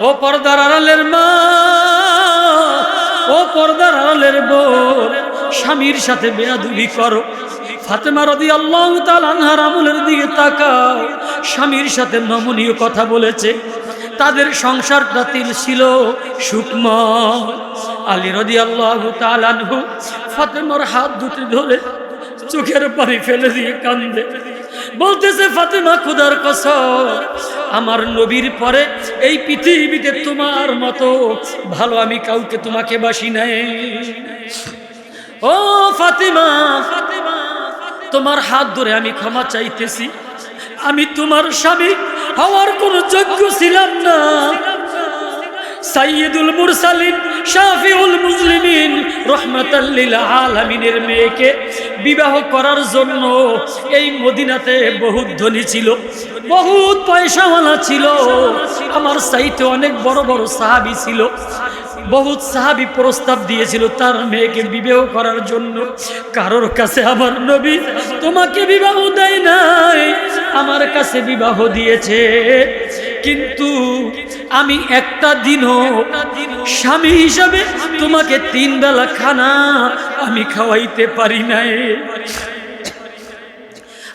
ও পর্দার আড়ালের মা, ও পর্দার আড়ালের বোন, স্বামীর সাথে বেয়াদুবি করো। ফাতেমা রদি আল্লাহ আনহার আমলের দিকে তাকাও। স্বামীর সাথে নমনীয় কথা বলেছে। তাদের সংসারটা তিল ছিল সুকময় আলী রদি আল্লাহ তালানহু ফাতেমার হাত দুটি ধরে চোখের পানি ফেলে দিয়ে কান্দে। বলতেছে, ফাতেমা, খুদার কসম আমার নবীর পরে এই পৃথিবীতে তোমার মতো ভালো আমি কাউকে তোমাকে বাসি নাই। ও ফাতেমা ফাতেমা তোমার হাত ধরে আমি ক্ষমা চাইতেছি। আমি তোমার স্বামী হওয়ার কোনো যোগ্য ছিলাম না। সাইয়দুল মুরসালিন, শাফিউল মুসলিমিন রহমাতাল্লিল আলামিনের মেয়েকে বিবাহ করার জন্য এই মদিনাতে বহুত ধনী ছিল, বহুত পয়সাওয়ালা ছিল। আমার সাইতে অনেক বড় বড় সাহাবি ছিল, বহুত সাহাবি প্রস্তাব দিয়েছিল তার মেয়েকে বিবাহ করার জন্য। কারোর কাছে আমার নবী তোমাকে বিবাহ দেয় নাই, আমার কাছে বিবাহ দিয়েছে। কিন্তু আমি একটা দিনও স্বামী হিসাবে তোমাকে তিন বেলা খানা আমি খাওয়াইতে পারি নাই।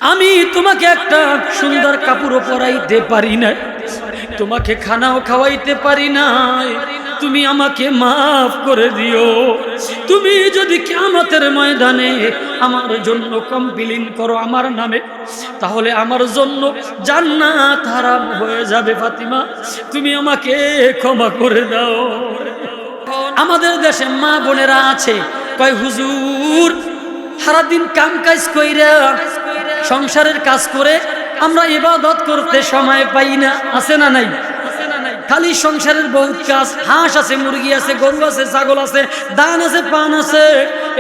আমি তোমাকে একটা সুন্দর কাপড়ও পরাইতে পারি না তোমাকে খানাও খাওয়াইতে পারি নাই। তুমি আমাকে মাফ করে দিও। তুমি যদি কেমতের ময়দানে আমার জন্য কমপ্লেন করো আমার নামে, তাহলে আমার জন্য জান্নাত হারাম হয়ে যাবে, ফাতিমা। তুমি আমাকে ক্ষমা করে দাও। আমাদের দেশে মা বোনেরা আছে, কয়, হুজুর, সারাদিন কাম কাজ কইরা সংসারের কাজ করে আমরা ইবাদত করতে সময় পাই না, আছে না নাই? খালি সংসারের বহুত কাজ, হাঁস আছে, মুরগি আছে, গরু আছে, ছাগল আছে দান আছে, পান আছে।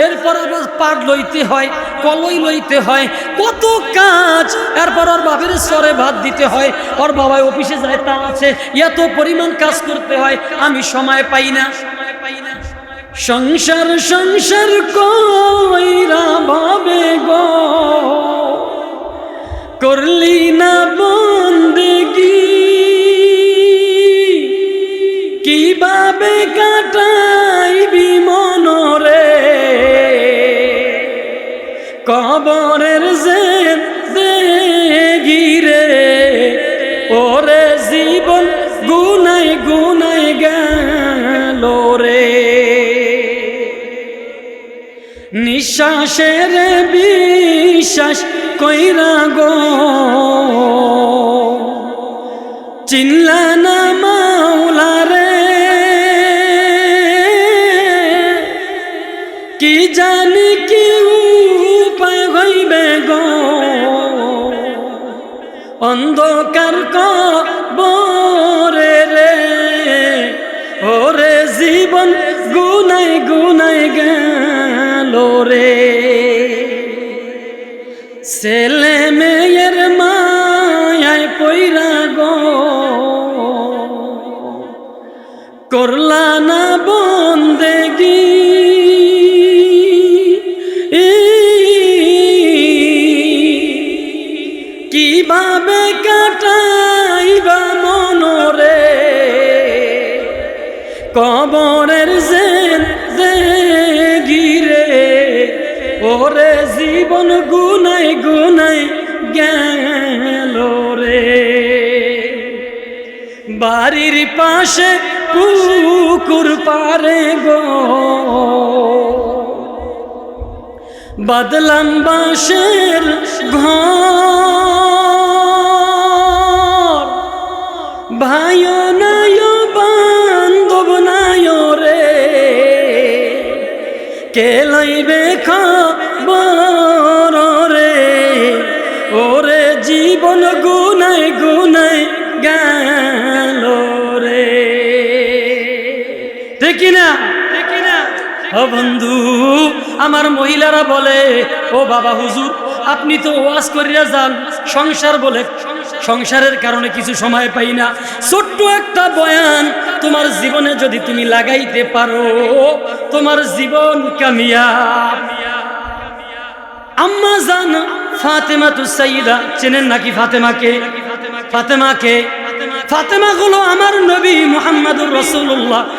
এরপর আবার পাট লইতে হয়, কলই লইতে হয়, কত কাজ। এরপর ওর বাপের স্বরে ভাত দিতে হয়, ওর বাবা অফিসে যায়, তা আছে। এত পরিমাণ কাজ করতে হয়, আমি সময় পাই না। সংসার সংসার কইরা ভাবে গো। করলি না বন্দেগি কীভাবে কাটাইবি মনরে কবরের যে দেগিরে, ওরে জীবন গুনাই গুনাই গেল রে নিঃশ্বাসের বিশ্বাস কইরা গো। চিনলা না ছেলে মেয়ের মায় পইরা গো। করলা বাড়ির পাশে পুকুর পারে গো। বাদলাম বাঁশের ঘর দেখি না দেখি না ও বন্ধু, আমার মহিলারা বলে, ও বাবা হুজুর, আপনি তো ওয়াজ করিয়া যান, সংসার বলে। সংসারের কারণে কিছু সময় পাই না। ছোট্ট একটা বয়ান, তোমার জীবনে যদি তুমি লাগাইতে পারো, তোমার জীবন কামিয়া আম্মা জান, ফাতেমা তু সাইদা চেনেন নাকি ফাতেমাকে? ফাতেমাকে। ফাতেমা হলো আমার নবী মোহাম্মদ রাসূলুল্লাহ। সাল্লাল্লাহু আলাইহি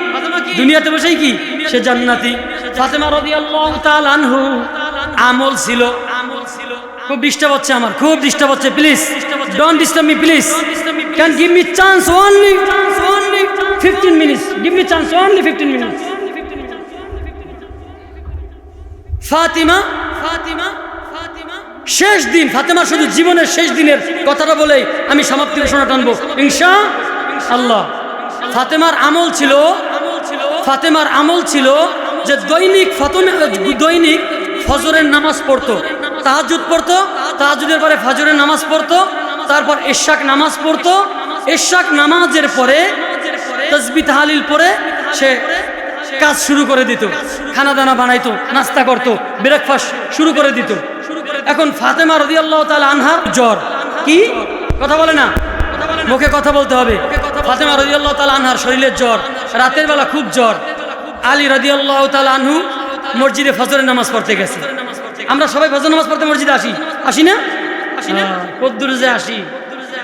দুনিয়াতে বসেই কি? সে জান্নাতি। ফাতেমা রাদিয়াল্লাহু তাআলা আনহু আমল ছিল। আমল ছিল খুব ডিস্টার্ব হচ্ছে আমার, খুব ডিস্টার্ব হচ্ছে, please. Don't disturb me please. Can give me chance only only 15 minutes give me chance only 15 minutes Fatima Fatima Fatima. শেষ দিন ফাতেমার শুধু জীবনের শেষ দিনের কথাটা বলেই আমি সমাপ্তি ঘোষণা টানবো। ইনশা আল্লাহ। ফাতেমার আমল ছিল ফাতেমার আমল ছিল যে দৈনিক ফাতেমা দৈনিক ফজরের নামাজ পড়তো তাহাজুদ পড়তো তাহাজুদের পরে ফজরের নামাজ পড়তো, তারপর এশাক নামাজ পড়তো। এশাক নামাজের পরে তসবি তাহালিল পরে সে কাজ শুরু করে দিত খানা দানা বানাইতো, নাস্তা করতো ব্রেকফাস্ট শুরু করে দিত। এখন ফাতেমা রদি আল্লাহ তাল আনহার জ্বর। কি? কথা বলে না? মুখে কথা বলতে হবে। ফাতেমা রদি আল্লাহ আনহার শরীরের জ্বর। রাতের বেলা খুব জ্বর। আলী তাল আনহু মসজিদে ফজরের নামাজ পড়তে গেছে। আমরা সবাই ফজর নামাজ পড়তে মসজিদে আসি? আসি না? কদ্দুর যে আসি।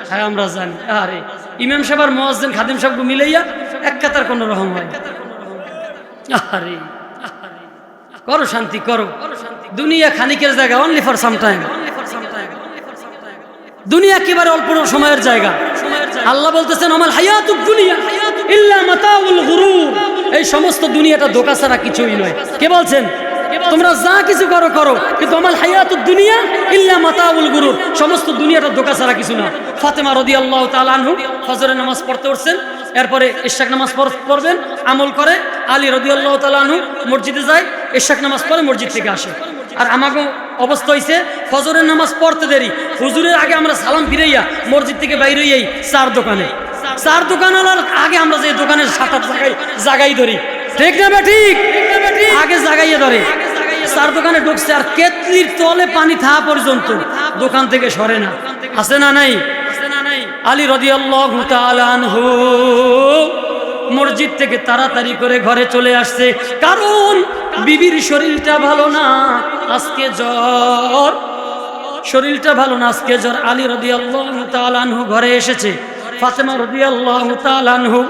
হ্যাঁ আমরা জানি। আরে ইমাম সাহেব আর মোয়াজ্জেন খাদিম সাহেবকে মিলাইয়া এক কাতার কোনো রকম হয় আরে করো শান্তি করো। দুনিয়া খানিকের জায়গা অনলি ফর সাম টাইম দুনিয়া একেবারে অল্প সময়ের জায়গা। আল্লাহ বলতেছেন আমার হায়াতুক দুনিয়া ইল্লা মাতাউল গুরুর। এই সমস্ত দুনিয়াটা ধোকা ছাড়া কিছুই নয়। কে বলছেন? তোমরা যা কিছু করো করো। কিন্তু আমার হায়াতুক দুনিয়া ইল্লা মাতাউল গুরুর। সমস্ত দুনিয়াটা ধোকা ছাড়া কিছু না ফাতেমা রাদিয়াল্লাহু তাআলা আনহু ফজরের নামাজ পড়তে উঠছেন। এরপরে ইশাক নামাজ পড়- পড়বেন, আমল করে। আলী রদিয়াল্লাহ তালাহু মসজিদে যায়, ইশাক নামাজ পড়ে মসজিদ থেকে আসে। আর আমাকে অবস্থা হয়েছে ফজরের নামাজ পড়তে দেরি। হুজুরের আগে আমরা সালাম ফিরাইয়া মসজিদ থেকে বাইরে হইয়াই চার দোকানে। চার দোকান আগে আমরা যে দোকানের সাত জায়গায় জাগাই ধরি। ঠিক না ঠিক? আগে জাগাইয়ে ধরে। চার দোকানে ঢুকছে আর কেতলির তলে পানি থাকা পর্যন্ত। দোকান থেকে সরে না। আছে না নাই? আলী তাআলা আনহু মসজিদ থেকে তাড়াতাড়ি করে ঘরে চলে আসছে। কারণ বিবির শরীরটা ভালো না, আজকে জ্বর। শরীরটা ভালো না, আজকে জ্বর। আলী তাআলা আনহু ঘরে এসেছে। ফাতেমা রদিয়াল্লাহু তাআলা আনহু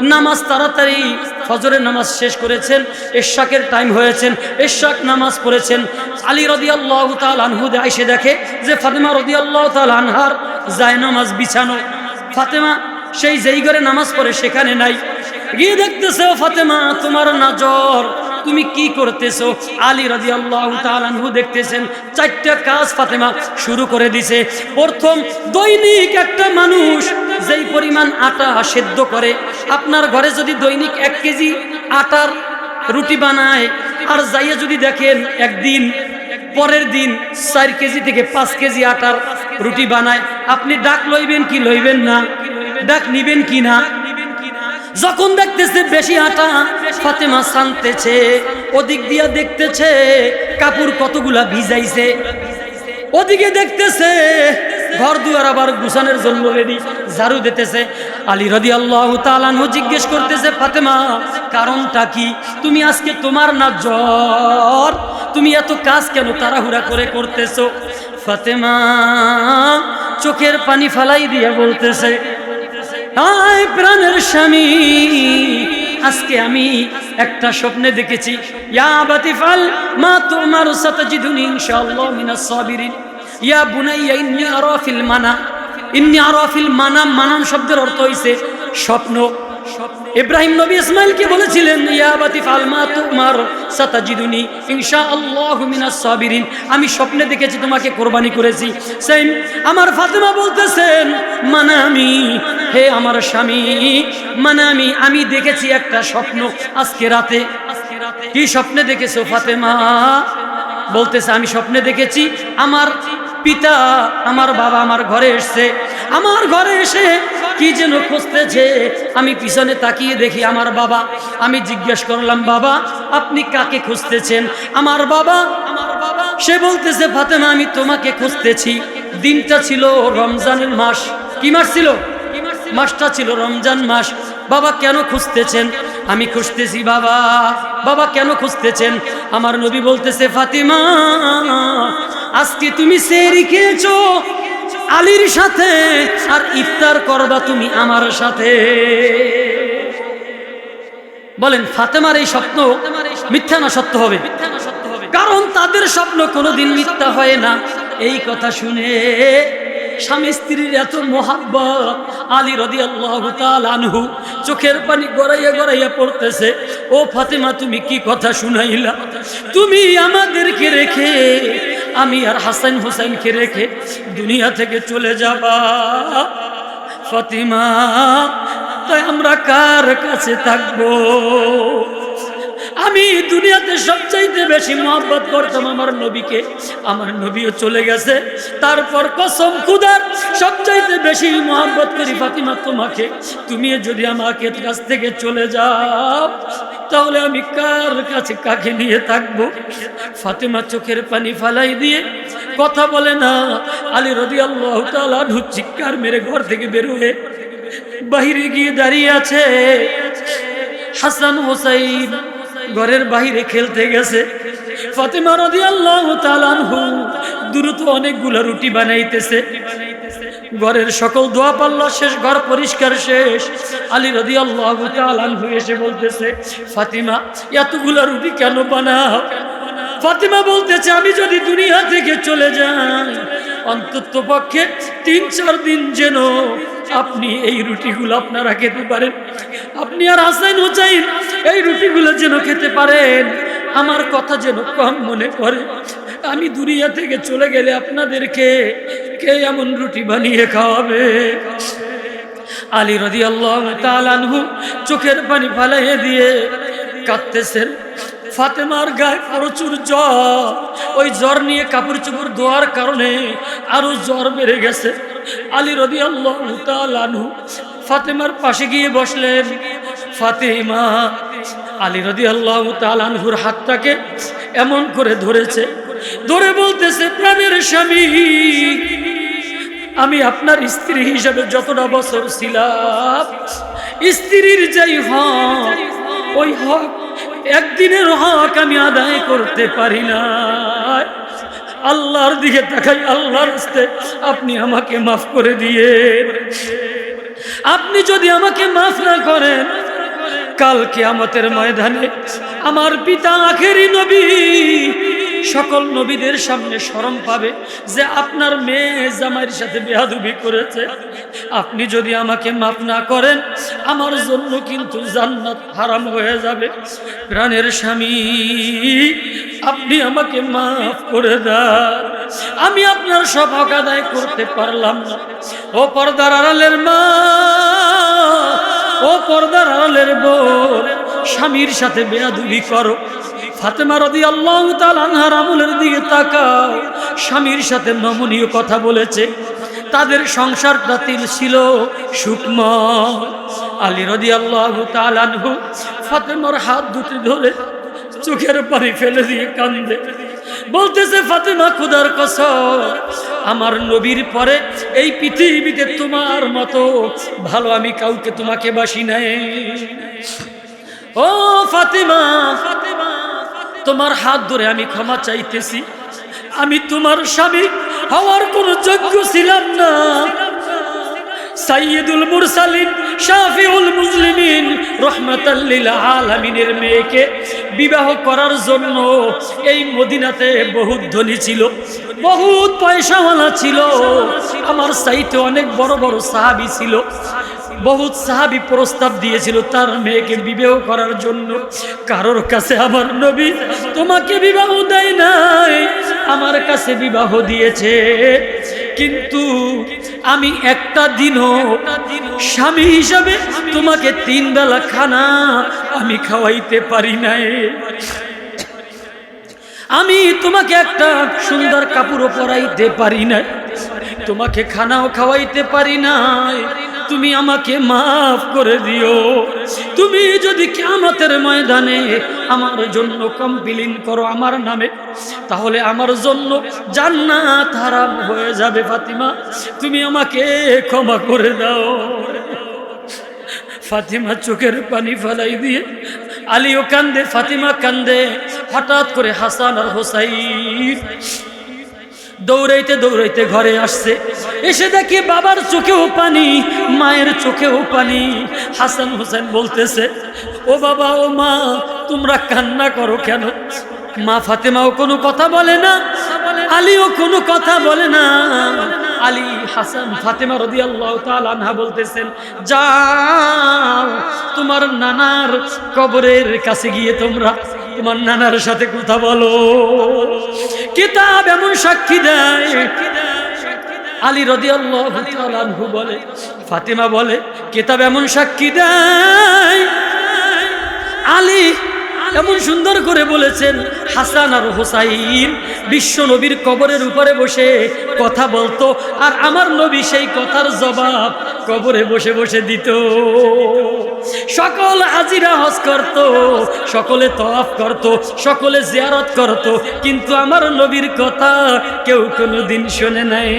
নামাজ তাড়াতাড়ি ফজরের নামাজ শেষ করেছেন এশাকের টাইম হয়েছেন এশাক নামাজ পড়েছেন। আলী রদিয়াল্লাহু তাআলা আনহু এসে দেখে যে ফাতেমা রদিয়াল্লাহু তাআলা আনহার যায় নামাজ বিছানো। ফাতেমা সেই যেই ঘরে নামাজ পড়ে সেখানে নাই। গিয়ে দেখতেছে ফাতেমা, তোমার নজর তুমি কি করতেছো? আলী রাজি আল্লাহ দেখতেছেন, চারটা কাজ ফাতেমা শুরু করে দিছে। প্রথম, দৈনিক একটা মানুষ যেই পরিমাণ আটা সেদ্ধ করে, আপনার ঘরে যদি দৈনিক এক কেজি আটার রুটি বানায়, আর যাইয়া যদি দেখেন একদিন, পরের দিন চার কেজি থেকে পাঁচ কেজি আটার রুটি বানায়, আপনি ডাক লইবেন কি লইবেন না? ডাক নিবেন কি না? যখন দেখতেছে বেশি আটা ফাতেমা শানতেছে, ওদিক দিয়া দেখতেছে কাপড় কতগুলা ভিজাইছে। ওদিকে দেখতেছে ঘর দুয়ার আবার গুছানোর জন্য রেডি ঝাড়ু দিতেছে। আলী রদি আল্লাহ তালানহু জিজ্ঞেস করতেছে, ফাতেমা, কারণটা কি? তুমি আজকে তোমার না জ্বর? তুমি এত কাজ কেন তাড়াহুড়া করে করতেছো? ফাতেমা চোখের পানি ফালাই দিয়ে বলতেছে আয় প্রাণের স্বামী, আজকে আমি একটা স্বপ্নে দেখেছি। ইয়া বাতিফাল মা তোমার সাতাজিদুনি ইনশাআল্লাহ মিনাস সাবিরিন। ইয়া বুনাইয়া ইন্নী আরা ফিল মানা। ইন্নী আরা ফিল মানাম মানাম শব্দের অর্থ হইছে স্বপ্ন। ইব্রাহিম নবী ইসমাইলকে বলেছিলেন, ইয়া বাতিফাল মা তোমার আমি স্বপ্নে দেখেছি, তোমাকে কোরবানি করেছি। সেম আমার ফাতেমা বলতেছেন, মানামি, হে আমার স্বামী, মানামি, আমি দেখেছি একটা স্বপ্ন আজকে রাতে। কি স্বপ্নে দেখেছ, ফাতেমা? বলতেছে, আমি স্বপ্নে দেখেছি, আমার পিতা আমার বাবা আমার ঘরে এসছে। আমার ঘরে এসে কি যেন খুঁজতেছে, আমি পিছনে তাকিয়ে দেখি আমার বাবা। আমি জিজ্ঞেস করলাম, বাবা, আপনি কাকে খুঁজতেছেন? আমার বাবা আমার বাবা সে বলতেছে, ফাতেমা, আমি তোমাকে খুঁজতেছি। দিনটা ছিল রমজানের মাস। কি মাস ছিল? মাসটা ছিল রমজান মাস। বাবা, কেন খুঁজতেছেন? আমি খুঁজতেছি, বাবা। বাবা, কেন খুঁজতেছেন? আমার নবী বলতেছে, ফাতিমা, আজকে তুমি সেরি খেয়েছো, আলীর সাথে, আর ইফতার করবা তুমি আমার সাথে। বলেন, ফাতেমার এই স্বপ্ন মিথ্যা না সত্য হবে? কারণ তাদের স্বপ্ন কোনোদিন মিথ্যা হয় না। এই কথা শুনে স্বামী স্ত্রীর এত মহাব্বত। আলী রদি আল্লাহ আনহু চোখের পানি গড়াইয়া গড়াইয়া পড়তেছে, ও ফাতেমা, তুমি কি কথা শুনাইলা? তুমি আমাদেরকে রেখে, আমি আর হাসান হোসেনকে রেখে দুনিয়া থেকে চলে যাবা। ফাতিমা, তাই আমরা কার কাছে থাকব? আমি দুনিয়াতে সবচাইতে বেশি মহব্বত করতাম আমার নবীকে। আমার নবীও চলে গেছে। তারপর কসম খুদার, সবচাইতে বেশি মহব্বত করি ফাতিমা তোমাকে। তুমি যদি আমাকে কাছ থেকে চলে যাও, তাহলে আমি কার কাছে কাকে নিয়ে থাকব? ফাতিমা চোখের পানি ফালাই দিয়ে কথা বলে না, আলী রদি আল্লাহ তালু চিৎকার মেরে ঘর থেকে বেরোয় বাহিরে গিয়ে দাঁড়িয়ে আছে। হাসান হোসাইন ঘরের বাহিরে খেলতে গেছে। ফাতেমা রদি আল্লাহ তালানহু দ্রুত অনেকগুলা রুটি বানাইতেছে। ঘরের সকল দোয়া পাল্লা শেষ, ঘর পরিষ্কার শেষ। আলী রদি আল্লাহ তালানহু এসে বলতেছে, ফাতিমা, এতগুলা রুটি কেন বানাও? ফাতিমা বলতেছে, আমি যদি দুনিয়া থেকে চলে যাই অন্তত পক্ষে তিন চার দিন যেন আপনি এই রুটিগুলো আপনারা খেতে পারেন। আপনি আর হাসাইন হুসাইন এই রুটিগুলো যেন খেতে পারেন। আমার কথা যেন কম মনে করে আমি দুনিয়া থেকে চলে গেলে আপনাদেরকে কে এমন রুটি বানিয়ে খাওয়াবে? আলী রদি আল্লাহ তালানহু চোখের পানি ফালাইয়ে দিয়ে কাঁদতেছেন। ফাতেমার গায়ে প্রচুর জ্বর। ওই জ্বর নিয়ে কাপড় চোপড় ধোয়ার কারণে আরও জ্বর বেড়ে গেছে। আলী রদি আল্লাহ ফাতেমার পাশে গিয়ে বসলেন। ফাতেমা আলী রদি আল্লাহ হাতটাকে এমন করে ধরেছে, ধরে বলতেছে, প্রাণের স্বামী, আমি আপনার স্ত্রী হিসেবে যতটা বছর ছিলাম, স্ত্রীর যাই হক, ওই হক একদিনের হক আমি আদায় করতে পারি না আল্লাহর দিকে তাকাই, আল্লাহর আসতে আপনি আমাকে মাফ করে দিয়ে আপনি যদি আমাকে মাফ না করেন কালকে আমাদের ময়দানে আমার পিতা আখেরি নবী সকল নবীদের সামনে স্মরণ পাবে যে আপনার মেয়ে জামাইয়ের সাথে বেহাদুবি করেছে। আপনি যদি আমাকে মাফ না করেন, আমার জন্য কিন্তু জান্নাত হারাম হয়ে যাবে। প্রাণের স্বামী, আপনি আমাকে মাফ করে দেন। আমি আপনার সব আদায় করতে পারলাম না। ও পর্দার আড়ালের মা, ও পর্দার আড়ালের বোন স্বামীর সাথে বেয়াদুবি করো। ফাতেমা রদি আল্লাহ আমলের দিকে তাকাও। স্বামীর সাথে নমনীয় কথা বলেছে। তাদের সংসারটা তিল ছিল সুকময় আলী রদি আল্লাহ তালানহু ফাতেমার হাত দুটি ধরে চোখের পানি ফেলে দিয়ে কান্দে বলতেছে, ফাতেমা, খুদার কসম, আমার নবীর পরে এই পৃথিবীতে তোমার মতো ভালো আমি কাউকে তোমাকে বাসি নাই। ও ফাতেমা ফাতেমা তোমার হাত ধরে আমি ক্ষমা চাইতেছি। আমি তোমার স্বামী হওয়ার কোন যোগ্য ছিলাম না। সাইয়দুল মুরসালিন, শাফিউল মুসলিমিন রহমাতাল্লিল আলামিনের মেয়েকে বিবাহ করার জন্য এই মদিনাতে বহুত ধনী ছিল, বহুত পয়সাওয়ালা ছিল। আমার সাইতে অনেক বড় বড় সাহাবি ছিল। বহুত সাহাবি প্রস্তাব দিয়েছিল, তার মেয়েকে বিবাহ করার জন্য। কারোর কাছে আমার নবী তোমাকে বিবাহ দেয় নাই, আমার কাছে বিবাহ দিয়েছে। কিন্তু আমি একটা দিনও স্বামী হিসাবে তোমাকে তিন বেলা খানা আমি খাওয়াইতে পারি নাই। আমি তোমাকে একটা সুন্দর কাপড়ও পরাইতে পারি নাই, তোমাকে খানাও খাওয়াইতে পারি নাই। তুমি আমাকে মাফ করে দিও। তুমি যদি কিয়ামতের ময়দানে আমার জন্য কমপ্লেন করো আমার নামে, তাহলে আমার জন্য জান্নাত হারাম হয়ে যাবে, ফাতিমা। তুমি আমাকে ক্ষমা করে দাও। ফাতিমা চোখের পানি ফেলাই দিয়ে আলিও কান্দে, ফাতিমা কান্দে, হঠাৎ করে হাসান আর হোসাইন দৌড়াইতে দৌড়াইতে ঘরে আসছে। এসে দেখি বাবার চোখেও পানি, মায়ের চোখেও পানি। হাসান হোসেন বলতেছে, ও বাবা, ও মা, তোমরা কান্না করো কেন? মা ফাতেমাও কোনো কথা বলে না, আলীও কোনো কথা বলে না। আলী হাসান ফাতেমা রদি আল্লাহ আনহা বলতেছেন, যাও, তোমার নানার কবরের কাছে গিয়ে তোমরা তোমার নানার সাথে কথা বলো। কিতাব এমন সাক্ষী দেয়। আলী রদি আল্লাহ বলে, ফাতেমা বলে, কিতাব এমন সাক্ষী দেয়। আলী এমন সুন্দর করে বলেছেন, হাসান আর হোসাইন বিশ্ব নবীর কবরের উপরে বসে কথা বলতো, আর আমার নবী সেই কথার জবাব কবরে বসে বসে দিত। সকল আজিরা হজ করত, সকলে তফ করত, সকলে জিয়ারত করত, কিন্তু আমার নবীর কথা কেউ কোনো দিন শোনে নাই।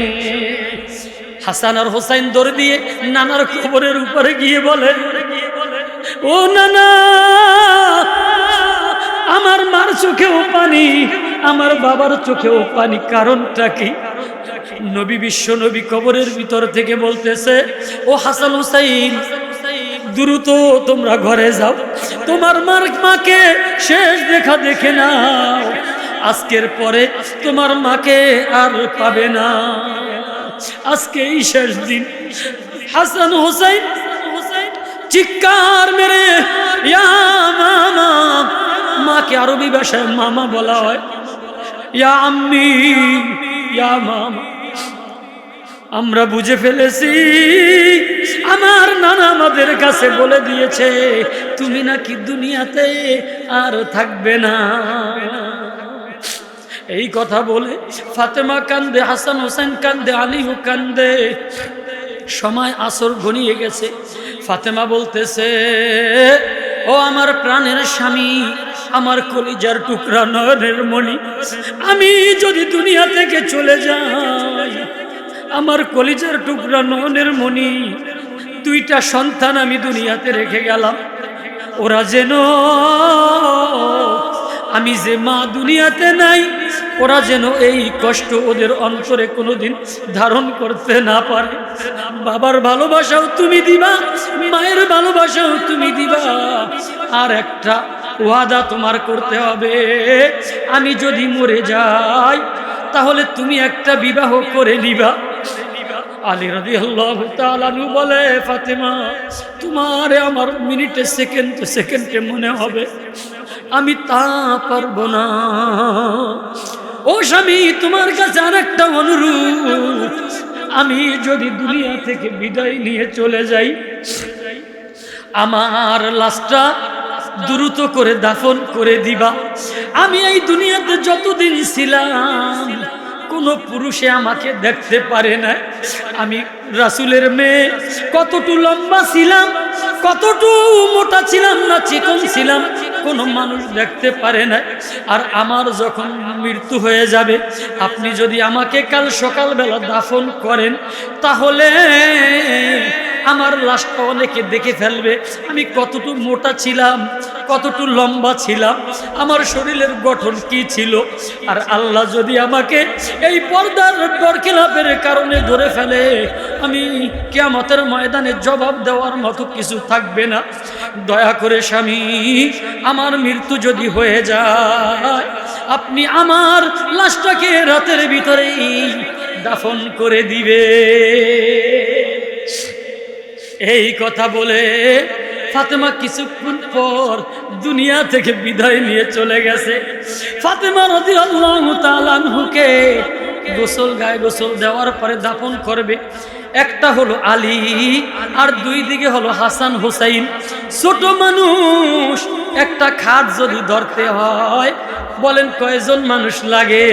হাসান আর হোসাইন দৌড় দিয়ে নানার কবরের উপরে গিয়ে বলে, ও নানা আমার মার চোখেও পানি, আমার বাবার চোখেও পানি। কারণটা কি? নবী বিশ্ব নবী কবরের ভিতর থেকে বলতেছে, ও হাসান হুসাইন, দ্রুত তোমরা ঘরে যাও। তোমার মার মাকে শেষ দেখা দেখে নাও। আজকের পরে তোমার মাকে আর পাবে না। আজকে এই শেষ দিন। হাসান হুসাইন হোসাইন, চিৎকার মেরে, ইয়া মামা মাকে আরবি ভাষায় মামা বলা হয়। ইয়া মামা। আমরা বুঝে ফেলেছি, আমার নানা আমাদের কাছে বলে দিয়েছে, তুমি নাকি দুনিয়াতে আর থাকবে না। এই কথা বলে ফাতেমা কান্দে, হাসান হোসেন কান্দে, আলিহু কান্দে। সময় আসর ঘনিয়ে গেছে। ফাতেমা বলতেছে, ও আমার প্রাণের স্বামী আমার কলিজার টুকরা নয়নের মণি, আমি যদি দুনিয়া থেকে চলে যাই, আমার কলিজার টুকরা নয়নের মণি, দুইটা সন্তান আমি দুনিয়াতে রেখে গেলাম। ওরা যেন, আমি যে মা দুনিয়াতে নাই, ওরা যেন এই কষ্ট ওদের অন্তরে কোনোদিন ধারণ করতে না পারে। বাবার ভালোবাসাও তুমি দিবা, মায়ের ভালোবাসাও তুমি দিবা। আর একটা ওয়াদা তোমার করতে হবে। আমি যদি মরে যাই, তাহলে তুমি একটা বিবাহ করে নিবা। আলী বলে আমার মিনিটে সেকেন্ড মনে হবে। আমি তা পারব না। ও স্বামী, তোমার কাছে আর একটা অনুরোধ। আমি যদি দুনিয়া থেকে বিদায় নিয়ে চলে যাই, আমার লাশটা দ্রুত করে দাফন করে দিবা। আমি এই দুনিয়াতে যতদিন ছিলাম, কোন পুরুষে আমাকে দেখতে পারে না আমি রাসুলের মেয়ে, কতটু লম্বা ছিলাম, কতটু মোটা ছিলাম না চিকন ছিলাম, কোনো মানুষ দেখতে পারে না আর আমার যখন মৃত্যু হয়ে যাবে, আপনি যদি আমাকে কাল সকালবেলা দাফন করেন, তাহলে আমার লাশটা অনেকে দেখে ফেলবে। আমি কতটু মোটা ছিলাম কতটু লম্বা ছিলাম, আমার শরীরের গঠন কি ছিল? আর আল্লাহ যদি আমাকে এই পর্দার দরকেলাপের কারণে ধরে ফেলে, আমি কেয়ামতের ময়দানে জবাব দেওয়ার মতো কিছু থাকবে না। দয়া করে স্বামী, আমার মৃত্যু যদি হয়ে যায়, আপনি আমার লাশটাকে রাতের ভিতরেই দাফন করে দিবে। এই কথা বলে ফাতেমা কিছুক্ষণ পর দুনিয়া থেকে বিদায় নিয়ে চলে গেছে। ফাতেমা রদি আল্লাহকে গোসল গায়ে গোসল দেওয়ার পরে দাফন করবে। একটা হলো আলী আর দুই দিকে হলো হাসান হুসাইন। ছোট মানুষ, একটা খাট যদি ধরতে হয়, বলেন কয়জন মানুষ লাগে?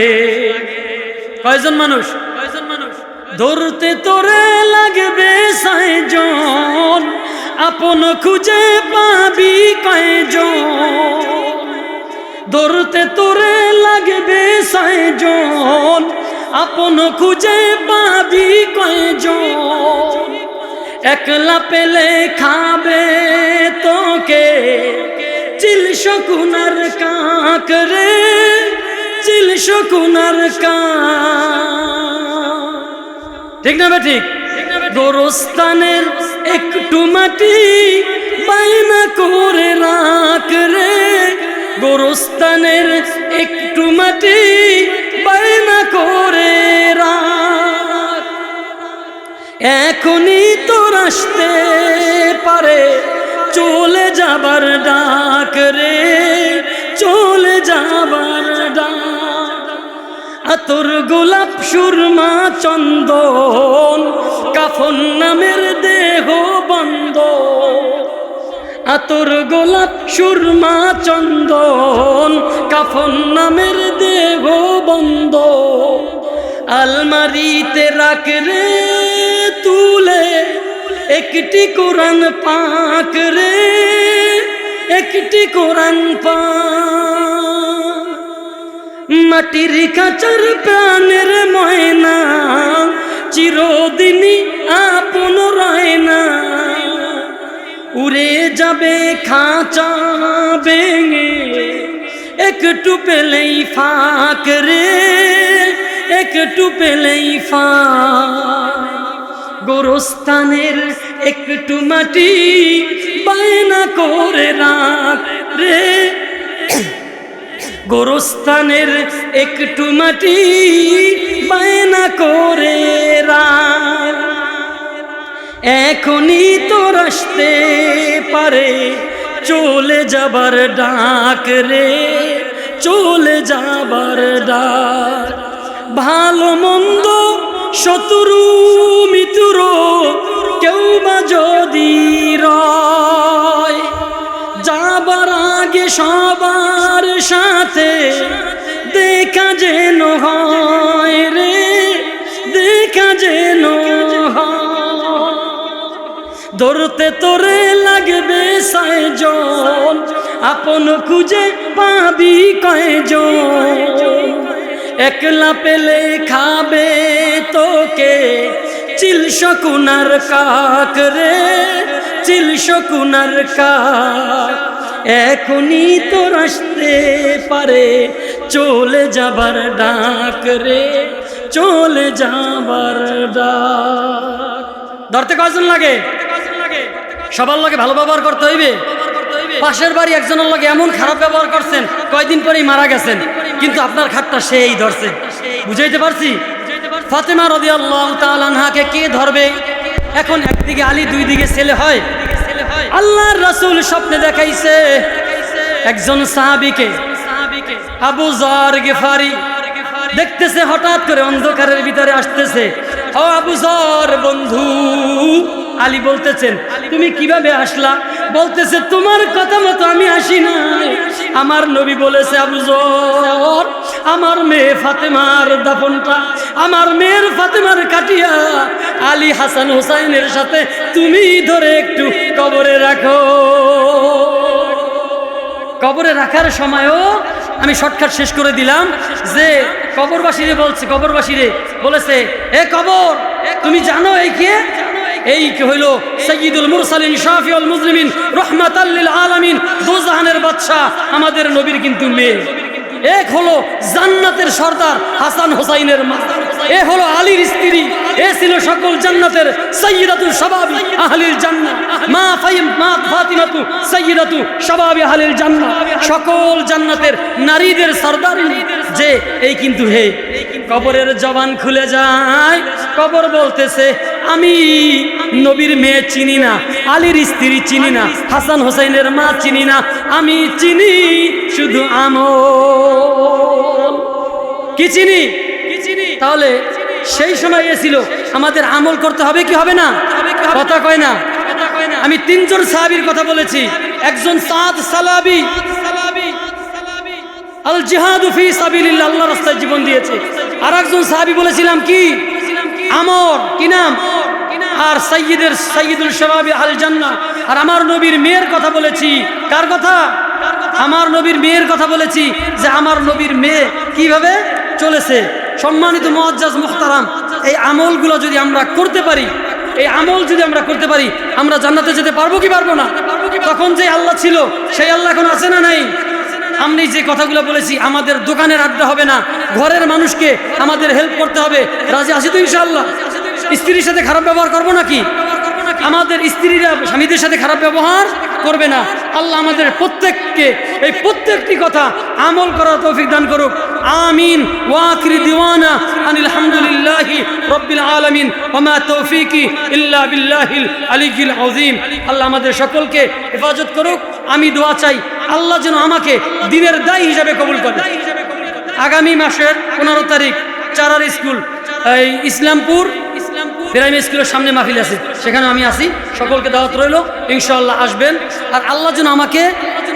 কয়জন মানুষ? কয়জন মানুষ ধরতে তোরে লাগবে সাইজন আপন খুঁজে পাবি কয়জন? ধরতে তোরে লাগবে সাইজন আপন খুঁজে পাবি কয়জন? একলা পেলে খাবে তোকে। চিল শকুনার কাক রে চিল শকুনার কাক ঠিক না বে ঠিক। গোরস্থানের একটু মাটি বাইনা করে রাখ রে। গোরস্তানের একটু মাটি বাইনা করে রাখ। এখনই তোর আসতে পারে, চলে যাবার ডাক রে। আতর গোলাপ সুরমা চন্দন, কাফন নামের দেহ বন্ধ আতর গোলাপ সুরমা চন্দন, কাফন নামের দেহ বন্ধ আলমারিতে রাখ রে তুলে, একটি কোরআন পাক রে, একটি কোরআন পাক। মাটির কাচার প্রাণের ময়না, চিরদিনই আপন রয় না উড়ে যাবে খাঁচা ভেঙে, একটু পেলেই ফাঁক রে, একটু পেলেই ফাঁক। গোরস্থানের একটু মাটি বায়না করে রাখ রে গোরস্থানের একটু মাটি বায়না করে এখনই তো আসতে পারে চলে যাবার ডাক রে, চলে যাবার ডাক। ভালো মন্দ শত্রু মিত্র কেউ বা যদি আগে সবার সাথে দেখা যেন হয় রে, দেখা যেন ধরতে তোরে লাগবে সাইজন, আপন খুঁজে পাবি কয়জন। একলা পেলে খাবে তোকে, চিল শকুনার কাক রে, চিল শকুনার কাক। এখনই তো আসতে পারে। চলে যাবার ডাক রে, চলে যাবার ডাক। ধরতে কয়জন লাগে? সবার লগে ভালো ব্যবহার করতে হইবে। পাশের বাড়ি একজনের লগে এমন খারাপ ব্যবহার করছেন, কয়দিন পরেই মারা গেছেন, কিন্তু আপনার খাতটা সেই ধরছে। বুঝাইতে পারছি? ফাতেমা রদি আল্লাহ তালানহাকে কে ধরবে? এখন একদিকে আলী দুই দিকে ছেলে হয়। আল্লাহর রাসূল স্বপ্নে দেখাইছে। একজন সাহাবীকে, আবু জার গেফারি দেখতেছে, হঠাৎ করে অন্ধকারের ভিতরে আসতেছে। ও আবু জর, বন্ধু, আলী বলতেছেন, তুমি কীভাবে আসলা? বলতেছে, তোমার কথা মতো আমি আসি নাই। আমার নবী বলেছে, আবু জর আমার মেয়ে ফাতেমার দাফনটা, আমার মেয়ের ফাতেমার কাটিয়া আলী হাসান হুসাইনের সাথে তুমি ধরে একটু কবরে রাখো। কবরে রাখার সময়ও আমি শর্টকাট শেষ করে দিলাম যে, কবরবাসীরে বলছে, কবরবাসীরে বলেছে, এ কবর, তুমি জানো এই কে? এই হইল সৈয়দুল মুরসালিন শাফিউল মুসলিমিন রহমাতাল্লিল আলামিন, দোজাহানের বাদশা আমাদের নবীর কিন্তু মেয়ে। এক হলো জান্নাতের সর্দার হাসান হোসাইনের মা। এ হলো আলীর স্ত্রী। এ ছিল সকল জান্নাতের সৈয়দাতুল শাবাবি আহলিল জান্নাহ। মা ফাইম, মা ফাতিমাতু সৈয়দাতু শাবাবি আহলিল জান্নাহ। সকল জান্নাতের নারীদের সর্দার যে, এই কিন্তু হে, কবরের জবান খুলে যায়। কবর বলতেছে আমি নবীর মেয়ে চিনি না, আলীর স্ত্রী চিনি না, হাসান হোসেনের মা চিনি না, আমি চিনি শুধু আমল। কি চিনি? তাহলে সেই সময় এসেছিল আমাদের আমল করতে হবে কি হবে না? কথা কয় না। আমি তিনজন সাহাবির কথা বলেছি, একজন সাদ সালাবি। আল জিহাদু ফি সাবিলিল্লাহ, আল্লাহ রাস্তায় জীবন দিয়েছে। আর একজন সাহাবি বলেছিলাম কি? আমর। কি নাম? আর সাইয়্যিদের সাইয়্যিদুল শাবাবি আল জান্না আর আমার নবীর মেয়ের কথা বলেছি। কার কথা? আমার নবীর মেয়ের কথা বলেছি যে আমার নবীর মেয়ে কীভাবে চলেছে। সম্মানিত মুআজ্জাজ মুখতারাম, এই আমলগুলো যদি আমরা করতে পারি, এই আমল যদি আমরা করতে পারি, আমরা জান্নাতে যেতে পারব কি পারব না? তখন যে আল্লাহ ছিল, সেই আল্লাহ এখন আছে না নাই? আমি যে কথাগুলো বলেছি, আমাদের দোকানের আড্ডা হবে না। ঘরের মানুষকে আমাদের হেল্প করতে হবে। রাজি আছি তো ইনশাআল্লাহ? স্ত্রীর সাথে খারাপ ব্যবহার করব নাকি? আমাদের স্ত্রীরা স্বামীদের সাথে খারাপ ব্যবহার করবে না। আল্লাহ আমাদের প্রত্যেককে এই প্রত্যেকটি কথা আমল করার তৌফিক দান করুক। আমিন। ওয়াকির দিওয়ানা আনিল হামদুলিল্লাহি রব্বিল আলামিন। ওমা তৌফিকি ইল্লা বিল্লাহিল আলিয়িল আযীম। আল্লাহ আমাদের সকলকে হেফাজত করুক। আমি দোয়া চাই, আল্লাহ যেন আমাকে দিনের দায়ী হিসাবে কবুল করে। আগামী মাসের পনেরো তারিখ চারার স্কুল, এই ইসলামপুর প্রাইমারি স্কুলের সামনে মাহফিল আছে, সেখানে আমি আসি সকলকে দাওয়াত রইল ইনশাল্লাহ আসবেন। আর আল্লাহ যেন আমাকে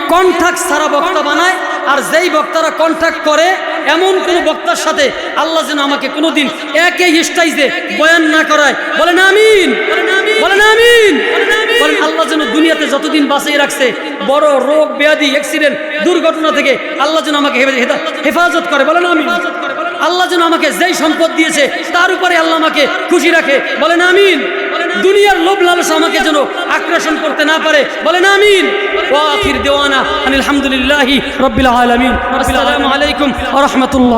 কন্ট্যাক্ট ছাড়া বক্তা বানায়, আর যেই বক্তারা কন্ট্যাক্ট করে, এমন কোনো বক্তার সাথে আল্লাহ যেন আমাকে কোনোদিন একে স্টাইজে বয়ান না করায়। বলেন আমিন। বলেন আমিন। বলেন আল্লাহ যেন দুনিয়াতে যতদিন বাঁচিয়ে রাখছে, বড় রোগ, ব্যাধি অ্যাক্সিডেন্ট দুর্ঘটনা থেকে আল্লাহ যেন আমাকে হেফা- হেফা- হেফাজত করে। বলেন আমিন। আল্লাহ যেন আমাকে যেই সম্পদ দিয়েছে, তার উপরে আল্লাহ আমাকে খুশি রাখে। বলেন আমিন। দুনিয়ার লোভ লালসা আমাকে যেন আকর্ষণ করতে না পারে। বলেন আমিন। ওয়াখির দেওয়ানা আলহামদুলিল্লাহি রব্বিল আলামিন। আসসালামু আলাইকুম রাহমাতুল্লাহ।